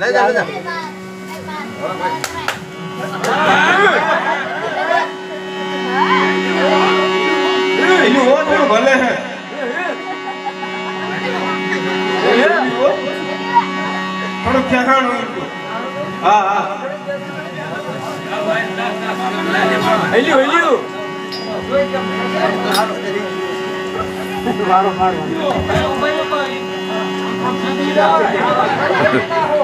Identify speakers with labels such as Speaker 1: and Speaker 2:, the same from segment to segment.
Speaker 1: લઈ જા લઈ જા
Speaker 2: એનું હોત ને ભલે હે ઠેકાણું એટલું. હા હા હેલ્યું હેલ્યું
Speaker 3: ભલે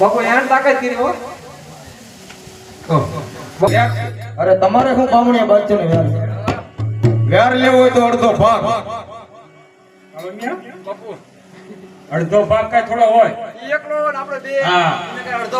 Speaker 3: બાપુ એને તાકાત કરી હો.
Speaker 4: અરે તમારે શું બાદ છે ને યાર
Speaker 2: વ્યાર લેવો હોય તો અડધો ભાગ.
Speaker 5: અડધો ભાગ કઈ થોડો હોય.
Speaker 3: એકલો ને આપણે બે.
Speaker 5: હા.
Speaker 3: અડધો